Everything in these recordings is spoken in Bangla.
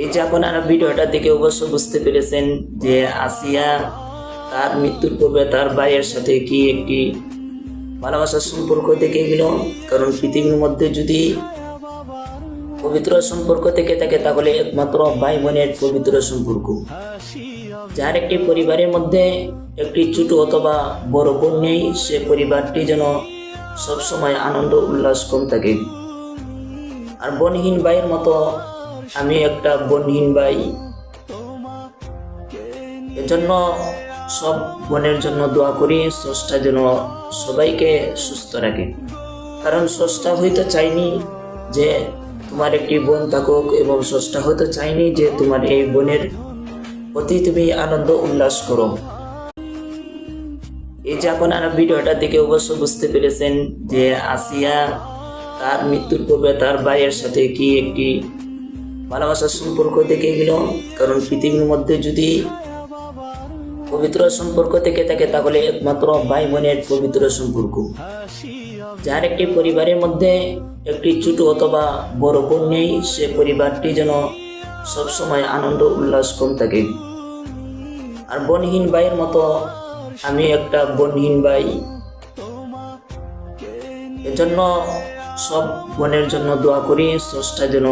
এই যে আপনারা ভিডিওটা দেখে অবশ্য বুঝতে পেরেছেন যে আসিয়া তার মৃত্যুর পূর্বে তার ভাইয়ের সাথে কি একটি ভালোবাসার সম্পর্ক দেখে গেল? কারণ পৃথিবীর মধ্যে যদি পবিত্র সম্পর্ক থেকে থাকে, তাহলে একমাত্র ভাই বোনের পবিত্র সম্পর্ক। যার একটি পরিবারের মধ্যে একটি ছোট অথবা বড় বোন নেই, সে পরিবারটি যেন সবসময় আনন্দ, উল্লাস, কম থাকে। আর বোনহীন ভাইয়ের মতো আমি একটা বোনহীন ভাই। এজন্য সব বোনের জন্য দোয়া করি, স্রষ্টা যেন সবাইকে সুস্থ রাখে। কারণ স্রষ্টা হইতে চাইনি যে তোমার একটি বোন থাকুক এবং স্রষ্টা হইতে চাইনি যে তোমার এই বোনের প্রতি তুমি আনন্দ উল্লাস করো। এই যে আপনারা ভিডিওটা দেখে অবশ্য বুঝতে পেরেছেন যে আসিয়া তার মৃত্যুর পূর্বে তার ভাইয়ের সাথে কি একটি ভালোবাসার সম্পর্ক দেখে গেল কারণ পৃথিবীর মধ্যে যদি পবিত্র সম্পর্ক থেকে থাকে, তাহলে একমাত্র ভাই বোনের পবিত্র সম্পর্ক। যার একটি পরিবারের মধ্যে একটি ছোট অথবা বড় বোন নেই, সে পরিবারটি যেন সবসময় আনন্দ উল্লাস কম থাকে। আর বনহীন ভাইয়ের মতো আমি একটা বনহীন ভাই। এজন্য সব বোনের জন্য দোয়া করি, স্রষ্টা যেন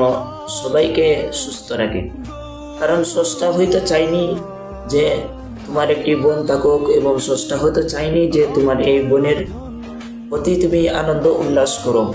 সবাইকে সুস্থ রাখে। কারণ স্রষ্টা হইতে চাইনি যে তোমার একটি বোন থাকুক এবং স্রষ্টা হয়তো চাইনি যে তোমার এই বোনের প্রতি তুমি আনন্দ উল্লাস করো।